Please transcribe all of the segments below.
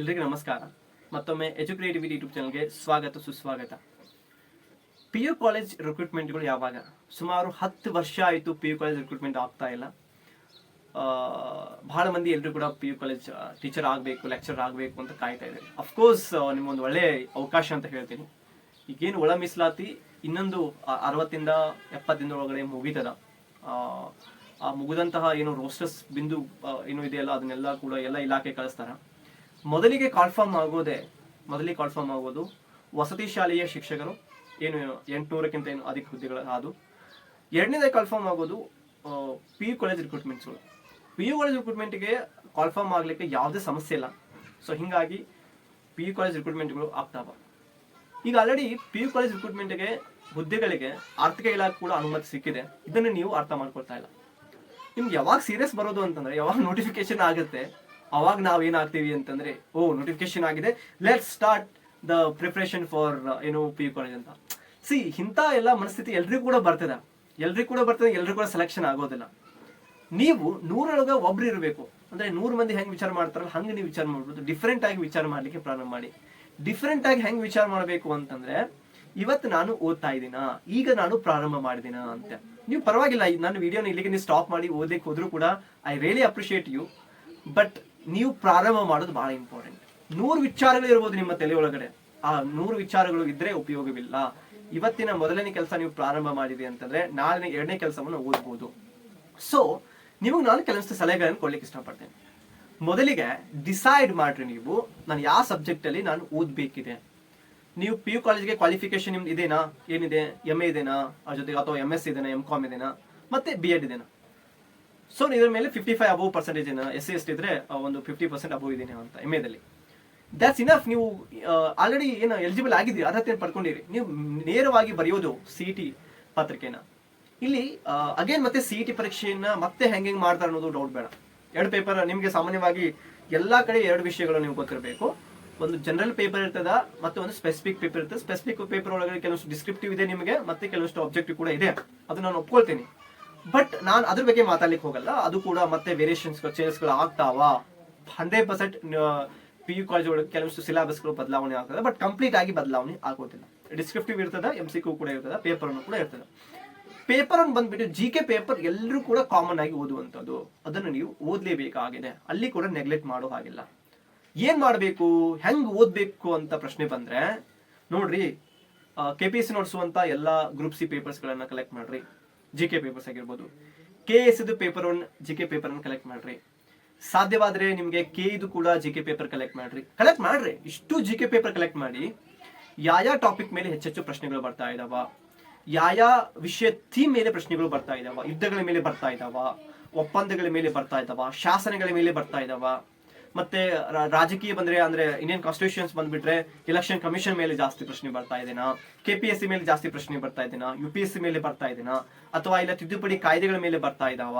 ಎಲ್ರಿಗೂ ನಮಸ್ಕಾರ. ಮತ್ತೊಮ್ಮೆ ಎಜುಕ್ರಿಯೇಟಿವಿಟಿ ಯೂಟ್ಯೂಬ್ ಚಾನಲ್ಗೆ ಸ್ವಾಗತ, ಸುಸ್ವಾಗತ. ಪಿ ಯು ಕಾಲೇಜ್ ರಿಕ್ರೂಟ್ಮೆಂಟ್ಗಳು ಯಾವಾಗ? ಸುಮಾರು ಹತ್ತು ವರ್ಷ ಆಯಿತು ಪಿ ಯು ಕಾಲೇಜ್ ರಿಕ್ರೂಟ್ಮೆಂಟ್ ಆಗ್ತಾ ಇಲ್ಲ. ಭಾಳ ಮಂದಿ ಎಲ್ಲರೂ ಕೂಡ ಪಿ ಯು ಕಾಲೇಜ್ ಟೀಚರ್ ಆಗಬೇಕು ಲೆಕ್ಚರ್ ಆಗಬೇಕು ಅಂತ ಕಾಯ್ತಾ ಇದ್ದಾರೆ. ಅಫ್ಕೋರ್ಸ್ ನಿಮ್ಮೊಂದು ಒಳ್ಳೆ ಅವಕಾಶ ಅಂತ ಹೇಳ್ತೀನಿ. ಈಗೇನು ಒಳ ಮೀಸಲಾತಿ ಇನ್ನೊಂದು ಅರವತ್ತಿಂದ ಎಪ್ಪತ್ತಿಂದ ಒಳಗಡೆ ಮುಗಿತದ. ಆ ಮುಗಿದಂತಹ ಏನು ರೋಸ್ಟರ್ಸ್ ಬಿಂದು ಏನು ಇದೆಯಲ್ಲ, ಅದನ್ನೆಲ್ಲ ಕೂಡ ಎಲ್ಲ ಇಲಾಖೆ ಕಳಿಸ್ತಾರ. ಮೊದಲಿಗೆ ಕಾಲ್ಫಾರ್ಮ್ ಆಗೋದೇ, ಮೊದಲಿಗೆ ಕಾಲ್ಫಾರ್ಮ್ ಆಗೋದು ವಸತಿ ಶಾಲೆಯ ಶಿಕ್ಷಕರು, ಏನು ಎಂಟುನೂರಕ್ಕಿಂತ ಏನು ಅಧಿಕ ಹುದ್ದೆಗಳು ಅದು. ಎರಡನೇದಾಗಿ ಕಾಲ್ಫಾರ್ಮ್ ಆಗೋದು ಪಿ ಯು ಕಾಲೇಜ್ ರಿಕ್ರೂಟ್ಮೆಂಟ್ಸ್ಗಳು ಪಿ ಯು ಕಾಲೇಜ್ ರಿಕ್ರೂಟ್ಮೆಂಟ್ಗೆ ಕಾಲ್ಫಾರ್ಮ್ ಆಗಲಿಕ್ಕೆ ಯಾವುದೇ ಸಮಸ್ಯೆ ಇಲ್ಲ. ಸೊ ಹಿಂಗಾಗಿ ಪಿ ಯು ಕಾಲೇಜ್ ರಿಕ್ರೂಟ್ಮೆಂಟ್ಗಳು ಆಗ್ತಾವ ಈಗ ಆಲ್ರೆಡಿ ಪಿ ಯು ಕಾಲೇಜ್ ರಿಕ್ರೂಟ್ಮೆಂಟ್ಗೆ ಹುದ್ದೆಗಳಿಗೆ ಆರ್ಥಿಕ ಇಲಾಖೆ ಕೂಡ ಅನುಮತಿ ಸಿಕ್ಕಿದೆ. ಇದನ್ನು ನೀವು ಅರ್ಥ ಮಾಡ್ಕೊಳ್ತಾ ಇಲ್ಲ. ನಿಮ್ಗೆ ಯಾವಾಗ ಸೀರಿಯಸ್ ಬರೋದು ಅಂತಂದ್ರೆ, ಯಾವಾಗ ನೋಟಿಫಿಕೇಶನ್ ಆಗುತ್ತೆ ಅವಾಗ ನಾವು ಏನಾಗ್ತೀವಿ ಅಂತಂದ್ರೆ, ಓ ನೋಟಿಫಿಕೇಶನ್ ಆಗಿದೆ. Let start the preparation for ಏನು ಪಿ ಯು ಕಾಲೇಜ್ ಅಂತ. ಸಿ ಇಂಥ ಎಲ್ಲ ಮನಸ್ಥಿತಿ ಎಲ್ರಿಗೂ ಕೂಡ ಬರ್ತದೆ. ಎಲ್ರಿಗೂ ಕೂಡ ಬರ್ತದೆ, ಎಲ್ರಿಗೂ ಕೂಡ ಸೆಲೆಕ್ಷನ್ ಆಗೋದಿಲ್ಲ. ನೀವು ನೂರೊಳಗ ಒಬ್ರು ಇರಬೇಕು. ಅಂದ್ರೆ ನೂರು ಮಂದಿ ಹೆಂಗ್ ವಿಚಾರ ಮಾಡ್ತಾರಲ್ಲ, ಹಂಗೆ ನೀವು ವಿಚಾರ ಮಾಡ್ಬೋದು. ಡಿಫ್ರೆಂಟ್ ಆಗಿ ವಿಚಾರ ಮಾಡ್ಲಿಕ್ಕೆ ಪ್ರಾರಂಭ ಮಾಡಿ. ಡಿಫ್ರೆಂಟ್ ಆಗಿ ಹೆಂಗ್ ವಿಚಾರ ಮಾಡಬೇಕು ಅಂತಂದ್ರೆ ಇವತ್ತು ನಾನು ಓದ್ತಾ ಇದ್ದೀನ? ಈಗ ನಾನು ಪ್ರಾರಂಭ ಮಾಡಿದಿನ ಅಂತ. ನೀವು ಪರವಾಗಿಲ್ಲ ನನ್ನ ವಿಡಿಯೋನ ಇಲ್ಲಿಗೆ ನೀವು ಸ್ಟಾಪ್ ಮಾಡಿ, ಓದಲಿಕ್ಕೆ ಹೋದ್ರು ಕೂಡ I really appreciate you but ನೀವು ಪ್ರಾರಂಭ ಮಾಡೋದು ಬಹಳ ಇಂಪಾರ್ಟೆಂಟ್ ನೂರು ವಿಚಾರಗಳು ಇರ್ಬೋದು ನಿಮ್ಮ ತಲೆ ಒಳಗಡೆ ಆ ನೂರು ವಿಚಾರಗಳು ಇದ್ರೆ ಉಪಯೋಗವಿಲ್ಲ. ಇವತ್ತಿನ ಮೊದಲನೇ ಕೆಲಸ ನೀವು ಪ್ರಾರಂಭ ಮಾಡಿದೆ ಅಂತಂದ್ರೆ ನಾಳೆ ಎರಡನೇ ಕೆಲಸವನ್ನು ಓದ್ಬೋದು. ಸೊ ನಿಮಗೆ ನಾನು ಕೆಲವೊಂದು ಸಲಹೆಗಳನ್ನು ಕೊಡ್ಲಿಕ್ಕೆ ಇಷ್ಟಪಡ್ತೇನೆ. ಮೊದಲಿಗೆ ಡಿಸೈಡ್ ಮಾಡ್ರಿ ನೀವು, ನಾನು ಯಾವ ಸಬ್ಜೆಕ್ಟಲ್ಲಿ ನಾನು ಓದ್ಬೇಕಿದೆ. ನೀವು ಪಿ ಯು ಕಾಲೇಜ್ಗೆ ಕ್ವಾಲಿಫಿಕೇಶನ್ ನಿಮ್ದು ಇದೇನಾ? ಏನಿದೆ? ಎಂ ಎ ಇದೆನಾ? ಅದ್ರ ಜೊತೆಗೆ ಅಥವಾ ಎಂ ಎಸ್ ಇದೆನಾ? ಎಂ ಕಾಮ್ ಇದೆನಾ? ಮತ್ತೆ ಬಿ ಎಡ್ ಇದೆನಾ? ಸೊ ಇದ್ರ ಮೇಲೆ fifty five above percentage S C S ಇದ್ರೆ ಒಂದು ಫಿಫ್ಟಿ ಪರ್ಸೆಂಟ್ ಅಬೌವ್ ಇದ್ದೀನಿ ಅಂತ ಎಂ ಎದಲ್ಲಿ ದಟ್ಸ್ ಇನಫ್ ನೀವು ಆಲ್ರೆಡಿ ಏನು ಎಲಿಜಿಬಲ್ ಆಗಿದ್ದೀರಿ, ಅರ್ಹತೆಯನ್ನು ಪಡ್ಕೊಂಡಿರಿ. ನೀವು ನೇರವಾಗಿ ಬರೆಯೋದು ಸಿ ಟಿ ಪತ್ರಿಕೆನ. ಇಲ್ಲಿ ಅಗೇನ್ ಮತ್ತೆ ಸಿ ಟಿ ಪರೀಕ್ಷೆಯನ್ನ ಮತ್ತೆ ಹೆಂಗ್ ಮಾಡ್ತಾರೆ ಅನ್ನೋದು ಡೌಟ್ ಬೇಡ. ಎರಡು ಪೇಪರ್ ನಿಮಗೆ ಸಾಮಾನ್ಯವಾಗಿ ಎಲ್ಲಾ ಕಡೆ ಎರಡು ವಿಷಯಗಳು ನೀವು ಗೊತ್ತಿರಬೇಕು. ಒಂದು ಜನರಲ್ ಪೇಪರ್ ಇರ್ತದ, ಮತ್ತೆ ಒಂದು ಸ್ಪೆಸಿಫಿಕ್ ಪೇಪರ್ ಇರ್ತದೆ. ಸ್ಪೆಸಿಫಿಕ್ ಪೇಪರ್ ಒಳಗಡೆ ಕೆಲವಷ್ಟು ಡಿಸ್ಕ್ರಿಪ್ಟಿವ್ ಇದೆ ನಿಮಗೆ, ಮತ್ತೆ ಕೆಲವಷ್ಟು ಆಬ್ಜೆಕ್ಟಿವ್ ಕೂಡ ಇದೆ. ಅದು ನಾನು ಒಪ್ಕೊಳ್ತೀನಿ. ಬಟ್ ನಾನು ಅದ್ರ ಬಗ್ಗೆ ಮಾತಾಡ್ಲಿಕ್ಕೆ ಹೋಗಲ್ಲ. ಅದು ಕೂಡ ಮತ್ತೆ ವೇರಿಯೇಷನ್ಸ್ ಚೇಂಜಸ್ಗಳು ಆಗ್ತಾವ. Hundred percent P U college ಒಳಗೆ ಕೆಲವಷ್ಟು ಸಿಲೆಬಸ್ಗಳು ಬದಲಾವಣೆ ಆಗ್ತದೆ. ಬಟ್ ಕಂಪ್ಲೀಟ್ ಆಗಿ ಬದಲಾವಣೆ ಆಗೋದಿಲ್ಲ. ಡಿಸ್ಕ್ರಿಪ್ಟಿವ್ ಇರ್ತದ ಎಂ ಸಿ ಕೂಡ ಇರ್ತದ ಪೇಪರ್ ಕೂಡ ಇರ್ತದೆ. ಪೇಪರ್ ಅನ್ನು ಬಂದ್ಬಿಟ್ಟು ಜಿ ಕೆ ಪೇಪರ್ ಎಲ್ಲರೂ ಕೂಡ ಕಾಮನ್ ಆಗಿ ಓದುವಂಥದ್ದು. ಅದನ್ನು ನೀವು ಓದಲೇಬೇಕಾಗಿದೆ. ಅಲ್ಲಿ ಕೂಡ ನೆಗ್ಲೆಕ್ಟ್ ಮಾಡೋ ಹಾಗಿಲ್ಲ. ಏನ್ ಮಾಡಬೇಕು? ಹೆಂಗ್ ಓದ್ಬೇಕು ಅಂತ ಪ್ರಶ್ನೆ ಬಂದ್ರೆ, ನೋಡ್ರಿ ಕೆ ಪಿ ಎಸ್ ನೋಡಿಸುವಂತ ಎಲ್ಲ ಗ್ರೂಪ್ ಸಿ ಪೇಪರ್ಸ್ ಗಳನ್ನ ಕಲೆಕ್ಟ್ ಮಾಡ್ರಿ. ಜಿ ಕೆ ಪೇಪರ್ಸ್ ಆಗಿರ್ಬೋದು. ಕೆ ಎಸ್ ಇದು paper one G K paper ಅನ್ನು ಕಲೆಕ್ಟ್ ಮಾಡ್ರಿ. ಸಾಧ್ಯವಾದ್ರೆ ನಿಮಗೆ ಕೆ ಇದು ಕೂಡ ಜಿ ಕೆ ಪೇಪರ್ ಕಲೆಕ್ಟ್ ಮಾಡ್ರಿ. ಕಲೆಕ್ಟ್ ಮಾಡ್ರಿ. ಇಷ್ಟು ಜಿ ಕೆ ಪೇಪರ್ ಕಲೆಕ್ಟ್ ಮಾಡಿ ಯಾವ ಟಾಪಿಕ್ ಮೇಲೆ ಹೆಚ್ಚೆಚ್ಚು ಪ್ರಶ್ನೆಗಳು ಬರ್ತಾ ಇದಾವ? ಯಾವ ವಿಷಯ ಥೀಮ್ ಮೇಲೆ ಪ್ರಶ್ನೆಗಳು ಬರ್ತಾ ಇದಾವ? ಯುದ್ಧಗಳ ಮೇಲೆ ಬರ್ತಾ ಇದಾವ? ಒಪ್ಪಂದಗಳ ಮೇಲೆ ಬರ್ತಾ ಇದಾವ? ಶಾಸನಗಳ ಮೇಲೆ ಬರ್ತಾ ಇದಾವ? ಮತ್ತೆ ರಾಜಕೀಯ ಬಂದ್ರೆ, ಅಂದ್ರೆ ಇಂಡಿಯನ್ ಕಾನ್ಸ್ಟಿಟ್ಯೂಷನ್ಸ್ ಬಂದ್ಬಿಟ್ರೆ ಎಲೆಕ್ಷನ್ ಕಮಿಷನ್ ಮೇಲೆ ಜಾಸ್ತಿ ಪ್ರಶ್ನೆ ಬರ್ತಾ ಇದೆನಾ? ಕೆ ಪಿ ಎಸ್ ಸಿ ಮೇಲೆ ಜಾಸ್ತಿ ಪ್ರಶ್ನೆ ಬರ್ತಾ ಇದೆನಾ? ಯು ಪಿ ಎಸ್ ಸಿ ಮೇಲೆ ಬರ್ತಾ ಇದೆನಾ? ಅಥವಾ ಇಲ್ಲ ತಿದ್ದುಪಡಿ ಕಾಯ್ದೆಗಳ ಮೇಲೆ ಬರ್ತಾ ಇದಾವ?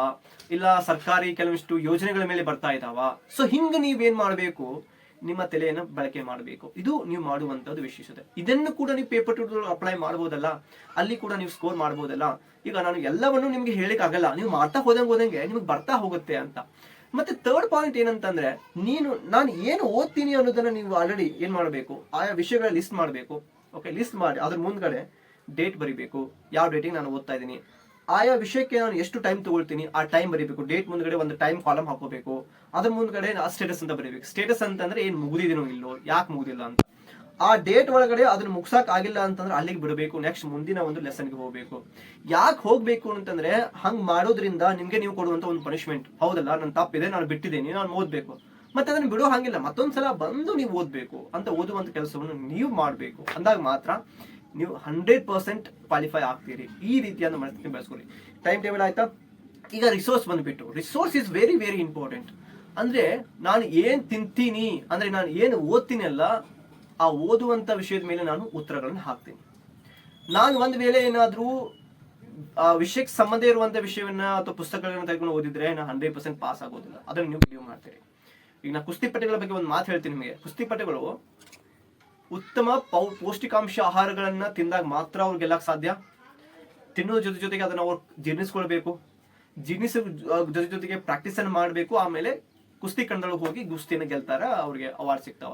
ಇಲ್ಲ ಸರ್ಕಾರಿ ಕೆಲವಿಷ್ಟು ಯೋಜನೆಗಳ ಮೇಲೆ ಬರ್ತಾ ಇದಾವ? ಸೊ ಹಿಂಗ ನೀವೇನ್ ಮಾಡಬೇಕು? ನಿಮ್ಮ ತಲೆಯನ್ನು ಬಳಕೆ ಮಾಡಬೇಕು. ಇದು ನೀವು ಮಾಡುವಂತದ್ದು ವಿಶೇಷತೆ. ಇದನ್ನು ಕೂಡ ನೀವು ಪೇಪರ್ ಟು ಅಪ್ಲೈ ಮಾಡಬಹುದಲ್ಲ ಅಲ್ಲಿ ಕೂಡ ನೀವು ಸ್ಕೋರ್ ಮಾಡಬಹುದಲ್ಲ ಈಗ ನಾನು ಎಲ್ಲವನ್ನು ನಿಮ್ಗೆ ಆಗಲ್ಲ ನೀವು ಮಾಡ್ತಾ ಹೋದಂಗೆ ಹೋದಂಗೆ ನಿಮ್ಗೆ ಬರ್ತಾ ಹೋಗುತ್ತೆ ಅಂತ. ಮತ್ತೆ ಥರ್ಡ್ ಪಾಯಿಂಟ್ ಏನಂತಂದ್ರೆ, ನೀನು, ನಾನು ಏನು ಓದ್ತೀನಿ ಅನ್ನೋದನ್ನ ನೀವು ಆಲ್ರೆಡಿ ಏನ್ ಮಾಡಬೇಕು? ಆಯಾ ವಿಷಯಗಳ ಲಿಸ್ಟ್ ಮಾಡಬೇಕು. ಓಕೆ ಲಿಸ್ಟ್ ಮಾಡಿ, ಅದ್ರ ಮುಂದ್ಗಡೆ ಡೇಟ್ ಬರಿಬೇಕು. ಯಾವ ಡೇಟಿಗೆ ನಾನು ಓದ್ತಾ ಇದ್ದೀನಿ? ಆಯಾ ವಿಷಯಕ್ಕೆ ನಾನು ಎಷ್ಟು ಟೈಮ್ ತಗೊಳ್ತೀನಿ? ಆ ಟೈಮ್ ಬರೀಬೇಕು. ಡೇಟ್ ಮುಂದ್ಗಡೆ ಒಂದು ಟೈಮ್ ಕಾಲಮ್ ಹಾಕೋಬೇಕು ಅದ್ರ ಮುಂದ್ಗಡೆ ಸ್ಟೇಟಸ್ ಅಂತ ಬರೀಬೇಕು. ಸ್ಟೇಟಸ್ ಅಂತಂದ್ರೆ ಏನ್ ಮುಗಿದಿದೀನೋ ಇಲ್ಲೋ ಯಾಕೆ ಮುಗಿದಿಲ್ಲ ಅಂತ. ಆ ಡೇಟ್ ಒಳಗಡೆ ಅದನ್ನ ಮುಗ್ಸಕ್ ಆಗಿಲ್ಲ ಅಂತಂದ್ರೆ ಅಲ್ಲಿಗೆ ಬಿಡಬೇಕು ನೆಕ್ಸ್ಟ್ ಮುಂದಿನ ಒಂದು ಲೆಸನ್ಗೆ ಹೋಗ್ಬೇಕು. ಯಾಕೆ ಹೋಗ್ಬೇಕು ಅಂತಂದ್ರೆ ಹಂಗ್ ಮಾಡೋದ್ರಿಂದ ನಿಮ್ಗೆ ನೀವು ಕೊಡುವಂತ ಒಂದು ಪನಿಷ್ಮೆಂಟ್ ಹೌದಲ್ಲ ನನ್ನ ತಪ್ಪಿದೆ, ನಾನು ಬಿಟ್ಟಿದ್ದೀನಿ, ನಾನು ಓದ್ಬೇಕು. ಮತ್ತೆ ಅದನ್ನ ಬಿಡೋ ಹಂಗಿಲ್ಲ, ಮತ್ತೊಂದ್ಸಲ ಬಂದು ನೀವು ಓದ್ಬೇಕು. ಅಂತ ಓದುವಂತ ಕೆಲಸವನ್ನು ನೀವು ಮಾಡಬೇಕು. ಅಂದಾಗ ಮಾತ್ರ ನೀವು ಹಂಡ್ರೆಡ್ ಪರ್ಸೆಂಟ್ ಕ್ವಾಲಿಫೈ ಆಗ್ತೀರಿ. ಈ ರೀತಿಯಾದ ಮನಸ್ಥಿತಿ ಬೆಳೆಸ್ಕೊಳ್ಳಿ. ಟೈಮ್ ಟೇಬಲ್ ಆಯ್ತಾ? ಈಗ ರಿಸೋರ್ಸ್ ಬಂದ್ಬಿಟ್ಟು. Resource is very very important ಅಂದ್ರೆ ನಾನು ಏನ್ ತಿಂತೀನಿ, ಅಂದ್ರೆ ನಾನು ಏನು ಓದ್ತೀನಿ ಅಲ್ಲ ಆ ಓದುವಂತ ವಿಷಯದ ಮೇಲೆ ನಾನು ಉತ್ತರಗಳನ್ನು ಹಾಕ್ತೀನಿ. ನಾನು ಒಂದ್ ವೇಳೆ ಏನಾದ್ರೂ, ಆ ವಿಷಯಕ್ಕೆ ಸಂಬಂಧ ಇರುವಂತ ವಿಷಯವನ್ನ ಅಥವಾ ಪುಸ್ತಕಗಳನ್ನ ತೆಗೆದುಕೊಂಡು ಓದಿದ್ರೆ ನಾನು ಹಂಡ್ರೆಡ್ ಪರ್ಸೆಂಟ್ ಪಾಸ್ ಆಗೋದಿಲ್ಲ. ಅದನ್ನ ನೀವು ಬಿಲೀವ್ ಮಾಡ್ತೀರಿ. ಈಗ ನಾ ಕುಸ್ತಿ ಪಟ್ಟೆಗಳ ಬಗ್ಗೆ ಒಂದು ಮಾತು ಹೇಳ್ತೀನಿ ನಿಮಗೆ. ಕುಸ್ತಿ ಪಟ್ಟೆಗಳು ಉತ್ತಮ ಪೌ, ಪೌಷ್ಟಿಕಾಂಶ ಆಹಾರಗಳನ್ನ ತಿಂದಾಗ ಮಾತ್ರ ಅವ್ರು ಗೆಲ್ಲಕ್ ಸಾಧ್ಯ. ತಿನ್ನೋದ್ರ ಜೊತೆ ಜೊತೆಗೆ ಅದನ್ನ ಅವ್ರು ಜೀರ್ಣಿಸ್ಕೊಳ್ಬೇಕು. ಜೀರ್ಣಿಸ ಜೊತೆ ಜೊತೆಗೆ ಪ್ರಾಕ್ಟೀಸ್ ಅನ್ನು ಮಾಡಬೇಕು. ಆಮೇಲೆ ಕುಸ್ತಿ ಕಣ್ದೊಳಗೆ ಹೋಗಿ ಗುಸ್ತಿನ ಗೆಲ್ತಾರ ಅವ್ರಿಗೆ ಅವಾರ್ಡ್ ಸಿಗ್ತಾವ.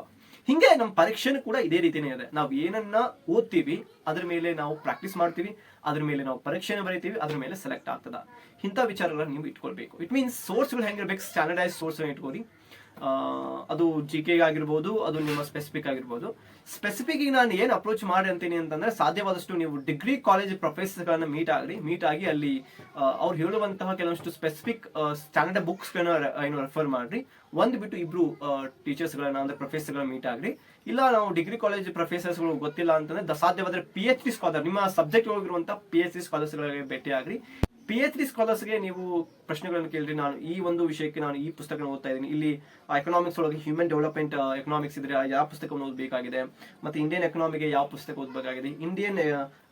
ಹಿಂಗೆ ನಮ್ಮ ಪರೀಕ್ಷೆನೂ ಕೂಡ ಇದೇ ರೀತಿನೇ ಇದೆ. ನಾವು ಏನನ್ನ ಓದ್ತೀವಿ, ಅದ್ರ ಮೇಲೆ ನಾವು ಪ್ರಾಕ್ಟೀಸ್ ಮಾಡ್ತೀವಿ, ಅದ್ರ ಮೇಲೆ ನಾವು ಪರೀಕ್ಷೆನ ಬರೀತೀವಿ, ಅದ್ರ ಮೇಲೆ ಸೆಲೆಕ್ಟ್ ಆಗ್ತದ. ಇಂಥ ವಿಚಾರಗಳನ್ನ ನೀವು ಇಟ್ಕೊಳ್ಬೇಕು. ಇಟ್ ಮೀನ್ಸ್ ಸೋರ್ಸ್ಗಳು ಹೆಂಗಿರ್ಬೇಕು? ಸ್ಟ್ಯಾಂಡರ್ಡೈಸ್ ಸೋರ್ಸ್ ಇಟ್ಕೋರಿ ಅದು ಜಿ ಕೆ ಆಗಿರ್ಬೋದು, ಅದು ನಿಮ್ಮ ಸ್ಪೆಸಿಫಿಕ್ ಆಗಿರ್ಬೋದು. ಸ್ಪೆಸಿಫಿಕ್ ನಾನು ಏನು ಅಪ್ರೋಚ್ ಮಾಡಿ ಅಂತೀನಿ ಅಂತಂದ್ರೆ, ಸಾಧ್ಯವಾದಷ್ಟು ನೀವು ಡಿಗ್ರಿ ಕಾಲೇಜ್ ಪ್ರೊಫೆಸರ್ಗಳನ್ನ ಮೀಟ್ ಆಗ್ರಿ. ಮೀಟ್ ಆಗಿ ಅಲ್ಲಿ ಅವ್ರು ಹೇಳುವಂತಹ ಕೆಲವಷ್ಟು ಸ್ಪೆಸಿಫಿಕ್ ಸ್ಟ್ಯಾಂಡರ್ಡ್ ಬುಕ್ಸ್ಗಳನ್ನ ಏನು ರೆಫರ್ ಮಾಡ್ರಿ. ಒಂದು ಬಿಟ್ಟು ಇಬ್ರು ಟೀಚರ್ಸ್ಗಳನ್ನ ಅಂದ್ರೆ ಪ್ರೊಫೆಸರ್ಗಳನ್ನ ಮೀಟ್ ಆಗ್ರಿ. ಇಲ್ಲ ನಾವು ಡಿಗ್ರಿ ಕಾಲೇಜ್ ಪ್ರೊಫೆಸರ್ಸ್ಗಳು ಗೊತ್ತಿಲ್ಲ ಅಂತಂದ್ರೆ ಸಾಧ್ಯವಾದ್ರೆ ಪಿ ಎಚ್ ಡಿ ಸ್ಕಾಲರ್ ನಿಮ್ಮ ಸಬ್ಜೆಕ್ಟ್ ಒಳಗಿರುವಂತಹ ಪಿ ಎಚ್ ಡಿ ಸ್ಕಾಲರ್ಸ್ಗಳಿಗೆ ಭೇಟಿ ಆಗ್ರಿ. ಪಿ ಎಚ್ ಡಿ ಸ್ಕಾಲರ್ಸ್ಗೆ ನೀವು ಪ್ರಶ್ನೆಗಳನ್ನು ಕೇಳಿದ್ರೆ ನಾನು ಈ ಒಂದು ವಿಷಯಕ್ಕೆ ನಾನು ಈ ಪುಸ್ತಕ ಓದ್ತಾ ಇದ್ದೀನಿ. ಇಲ್ಲಿ ಎಕನಾಮಿಕ್ಸ್ ಒಳಗೆ ಹ್ಯೂಮನ್ ಡೆವಲಪ್ಮೆಂಟ್ ಎಕನಾಮಿಕ್ಸ್ ಇದ್ರೆ ಯಾವ ಪುಸ್ತಕವನ್ನು ಓದಬೇಕಾಗಿದೆ, ಮತ್ತೆ ಇಂಡಿಯನ್ ಎಕನಾಮಿಗೆ ಯಾವ ಪುಸ್ತಕ ಓದಬೇಕಾಗಿದೆ ಇಂಡಿಯನ್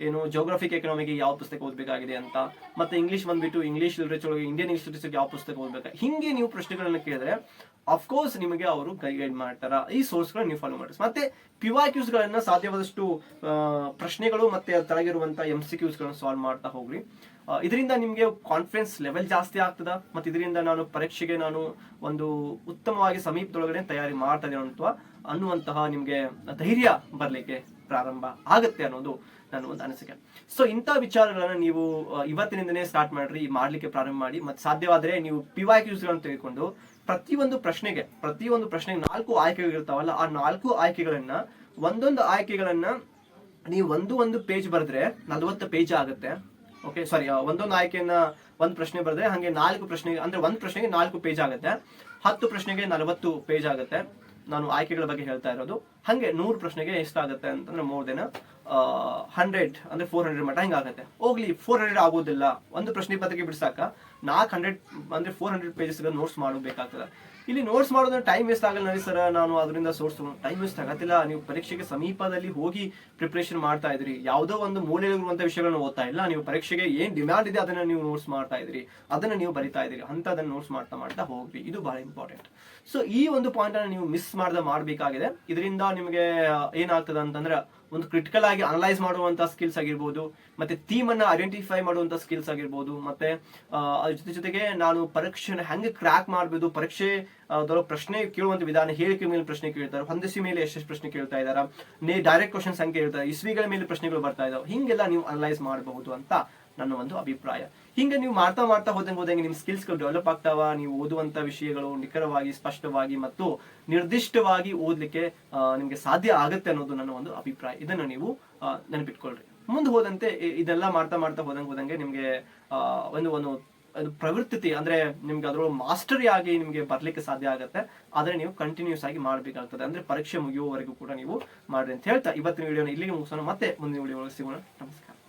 ಏನು ಜೋಗ್ರಫಿಕ್ ಎಕನಾಮಿಗೆ ಯಾವ ಪುಸ್ತಕ ಓದಬೇಕಾಗಿದೆ ಅಂತ, ಮತ್ತೆ ಇಂಗ್ಲಿಷ್ ಬಂದ್ಬಿಟ್ಟು ಇಂಗ್ಲಿಷ್ ಲಿಟ್ರೇಚರ್ ಒಳಗೆ ಇಂಡಿಯನ್ ಇನ್ಸ್ಟಿಟ್ಯೂಟ್ಸ್ ಯಾವ ಪುಸ್ತಕ ಓದಬೇಕು? ಹಿಂಗೆ ನೀವು ಪ್ರಶ್ನೆಗಳನ್ನು ಕೇಳಿದ್ರೆ ಅಫ್ಕೋರ್ಸ್ ನಿಮಗೆ ಅವರು ಗೈಡ್ ಮಾಡ್ತಾರ? ಈ ಸೋರ್ಸ್ಗಳನ್ನ ನೀವು ಫಾಲೋ ಮಾಡಿ ಮತ್ತೆ ಪಿವಾಕ್ಯೂಸ್ ಗಳನ್ನ ಸಾಧ್ಯವಾದಷ್ಟು ಪ್ರಶ್ನೆಗಳು ಮತ್ತೆ ತಳಗಿರುವಂತಹ ಎಂ ಸಿ ಕ್ಯೂಸ್ ಸಾಲ್ವ್ ಮಾಡ್ತಾ ಹೋಗ್ರಿ. ಇದರಿಂದ ನಿಮಗೆ ಕಾನ್ಫಿಡೆನ್ಸ್ ಲೆವೆಲ್ ಜಾಸ್ತಿ ಆಗ್ತದ? ಮತ್ತೆ ಇದರಿಂದ ನಾನು ಪರೀಕ್ಷೆಗೆ ನಾನು ಒಂದು ಉತ್ತಮವಾಗಿ ಸಮೀಪದೊಳಗಡೆ ತಯಾರಿ ಮಾಡ್ತಾ ಇದ್ದೇನೆ ಅಂತ ಅನ್ನುವಂತಹ ನಿಮಗೆ ಧೈರ್ಯ ಬರ್ಲಿಕ್ಕೆ ಪ್ರಾರಂಭ ಆಗುತ್ತೆ ಅನ್ನೋದು ನನ್ನ ಒಂದು ಅನಿಸಿಕೆ. ಸೊ ಇಂಥ ವಿಚಾರಗಳನ್ನ ನೀವು ಇವತ್ತಿನಿಂದನೇ ಸ್ಟಾರ್ಟ್ ಮಾಡ್ರಿ, ಮಾಡ್ಲಿಕ್ಕೆ ಪ್ರಾರಂಭ ಮಾಡಿ, ಮತ್ತೆ ಸಾಧ್ಯವಾದ್ರೆ ನೀವು ಪಿ ವೈ ಗಳನ್ನ ತೆಗೆದುಕೊಂಡು ಪ್ರತಿಯೊಂದು ಪ್ರಶ್ನೆಗೆ ಪ್ರತಿಯೊಂದು ಪ್ರಶ್ನೆಗೆ ನಾಲ್ಕು ಆಯ್ಕೆಗಳಿರ್ತಾವಲ್ಲ ಆ ನಾಲ್ಕು ಆಯ್ಕೆಗಳನ್ನ ಒಂದೊಂದು ಆಯ್ಕೆಗಳನ್ನ ನೀವು ಒಂದು ಒಂದು ಪೇಜ್ ಬರೆದ್ರೆ ನಲವತ್ತು ಪೇಜ್ ಆಗುತ್ತೆ. ಓಕೆ ಸಾರಿ ಒಂದೊಂದು ಆಯ್ಕೆಯನ್ನ ಒಂದು ಪ್ರಶ್ನೆ ಬರೆದ್ರೆ ಹಾಗೆ ನಾಲ್ಕು ಪ್ರಶ್ನೆ, ಅಂದ್ರೆ ಒಂದು ಪ್ರಶ್ನೆಗೆ ನಾಲ್ಕು ಪೇಜ್ ಆಗುತ್ತೆ. ಹತ್ತು ಪ್ರಶ್ನೆಗೆ ನಲವತ್ತು ಪೇಜ್ ಆಗುತ್ತೆ. ನಾನು ಆಯ್ಕೆಗಳ ಬಗ್ಗೆ ಹೇಳ್ತಾ ಇರೋದು. ಹಾಗೆ ನೂರು ಪ್ರಶ್ನೆಗೆ ಎಷ್ಟಾಗುತ್ತೆ ಅಂತಂದ್ರೆ ಮೋರ್ ದೆನ್. ಹಂಡ್ರೆಡ್ ಅಂದ್ರೆ ಫೋರ್ ಹಂಡ್ರೆಡ್ ಮಟ್ಟ ಹಿಂಗಾಗುತ್ತೆ ಹೋಗ್ಲಿ ಫೋರ್ ಹಂಡ್ರೆಡ್ ಆಗೋದಿಲ್ಲ. ಒಂದು ಪ್ರಶ್ನೆ ಪತ್ರಿಕೆ ಬಿಡ್ಸಾಕ ನಾಲ್ಕು ಹಂಡ್ರೆಡ್ ಅಂದ್ರೆ ಫೋರ್ ಹಂಡ್ರೆಡ್ ಪೇಜಸ್ ನೋಟ್ಸ್ ಮಾಡಬೇಕಾಗ್ತದೆ ಇಲ್ಲಿ ನೋಟ್ಸ್ ಮಾಡೋದ್ರೆ ಟೈಮ್ ವೇಸ್ಟ್ ಆಗಲ್ಲ ನೋಡಿ ಸರ್ ನಾನು ಅದರಿಂದ ಸೋರ್ಸ್ ಟೈಮ್ ವೇಸ್ಟ್ ಆಗತ್ತಿಲ್ಲ. ನೀವು ಪರೀಕ್ಷೆಗೆ ಸಮೀಪದಲ್ಲಿ ಹೋಗಿ ಪ್ರಿಪ್ರೇಷನ್ ಮಾಡ್ತಾ ಇದ್ರಿ. ಯಾವುದೋ ಒಂದು ಮೂಲೆಯಲ್ಲಿರುವಂತ ವಿಷಯಗಳನ್ನು ಓದ್ತಾ ಇಲ್ಲ. ನೀವು ಪರೀಕ್ಷೆಗೆ ಏನು ಡಿಮ್ಯಾಂಡ್ ಇದೆ ಅದನ್ನ ನೀವು ನೋಟ್ಸ್ ಮಾಡ್ತಾ ಇದ್ರಿ. ಅದನ್ನ ನೀವು ಬರಿತಾ ಇದ್ರಿ. ಅಂತದನ್ನ ನೋಟ್ಸ್ ಮಾಡ್ತಾ ಮಾಡ್ತಾ ಹೋಗ್ರಿ. ಇದು ಬಹಳ ಇಂಪಾರ್ಟೆಂಟ್ ಸೊ ಈ ಒಂದು ಪಾಯಿಂಟ್ ಅನ್ನ ನೀವು ಮಿಸ್ ಮಾಡ್ದೆ ಮಾಡಬೇಕಾಗಿದೆ. ಇದರಿಂದ ನಿಮಗೆ ಏನಾಗ್ತದೆ ಅಂತಂದ್ರೆ ಒಂದು ಕ್ರಿಟಿಕಲ್ ಆಗಿ ಅನಲೈಸ್ ಮಾಡುವಂತ ಸ್ಕಿಲ್ಸ್ ಆಗಿರ್ಬೋದು, ಮತ್ತೆ ಥೀಮ್ ಅನ್ನ ಐಡೆಂಟಿಫೈ ಮಾಡುವಂತ ಸ್ಕಿಲ್ಸ್ ಆಗಿರ್ಬೋದು, ಮತ್ತೆ ಅದ್ರ ಜೊತೆ ಜೊತೆಗೆ ನಾನು ಪರೀಕ್ಷೆನ ಹೆಂಗೆ ಕ್ರ್ಯಾಕ್ ಮಾಡಬಹುದು ಪರೀಕ್ಷೆ ಪ್ರಶ್ನೆ ಕೇಳುವಂತ ವಿಧಾನ ಹೇಳಿಕೆ ಮೇಲೆ ಪ್ರಶ್ನೆ ಕೇಳ್ತಾರೆ, ಹೊಂದಿಸಿ ಮೇಲೆ ಎಷ್ಟೆಷ್ಟು ಪ್ರಶ್ನೆ ಕೇಳ್ತಾ ಇದಾರ ಡೈರೆಕ್ಟ್ ಕ್ವಶನ್ಸ್ ಹೆಂಗೆ ಕೇಳ್ತಾರೆ ಇಸ್ವಿಗಳ ಮೇಲೆ ಪ್ರಶ್ನೆಗಳು ಬರ್ತಾ ಇದಾವೆ ಹಿಂಗೆಲ್ಲ ನೀವು ಅನಲೈಸ್ ಮಾಡಬಹುದು ಅಂತ ನನ್ನ ಒಂದು ಅಭಿಪ್ರಾಯ. ಹಿಂಗೆ ನೀವು ಮಾಡ್ತಾ ಮಾಡ್ತಾ ಹೋದಂಗೆ ಹೋದಂಗೆ ನಿಮ್ಮ ಸ್ಕಿಲ್ಸ್ಗಳು ಡೆವಲಪ್ ಆಗ್ತಾವ, ನೀವು ಓದುವಂತ ವಿಷಯಗಳು ನಿಖರವಾಗಿ, ಸ್ಪಷ್ಟವಾಗಿ ಮತ್ತು ನಿರ್ದಿಷ್ಟವಾಗಿ ಓದ್ಲಿಕ್ಕೆ ನಿಮಗೆ ಸಾಧ್ಯ ಆಗುತ್ತೆ ಅನ್ನೋದು ನನ್ನ ಒಂದು ಅಭಿಪ್ರಾಯ. ಇದನ್ನು ನೀವು ನೆನಪಿಟ್ಕೊಳ್ರಿ. ಮುಂದೆ ಹೋದಂತೆ ಇದೆಲ್ಲ ಮಾಡ್ತಾ ಮಾಡ್ತಾ ಹೋದಂಗೆ ಹೋದಂಗೆ ನಿಮ್ಗೆ ಒಂದು ಒಂದು ಅದು ಪ್ರವೃತ್ತಿ ಅಂದ್ರೆ ನಿಮ್ಗೆ ಅದ್ರ ಮಾಸ್ಟರಿ ಆಗಿ ನಿಮ್ಗೆ ಬರ್ಲಿಕ್ಕೆ ಸಾಧ್ಯ ಆಗುತ್ತೆ. ಆದ್ರೆ ನೀವು ಕಂಟಿನ್ಯೂಸ್ ಆಗಿ ಮಾಡ್ಬೇಕಾಗ್ತದೆ. ಅಂದ್ರೆ ಪರೀಕ್ಷೆ ಮುಗಿಯುವವರೆಗೂ ಕೂಡ ನೀವು ಮಾಡ್ರಿ ಅಂತ ಹೇಳ್ತಾ ಇವತ್ತಿನ ವಿಡಿಯೋನ ಇಲ್ಲಿಗೆ ಮುಗಿಸೋಣ. ಮತ್ತೆ ಮುಂದಿನ ವಿಡಿಯೋ ಸಿಗೋಣ. ನಮಸ್ಕಾರ.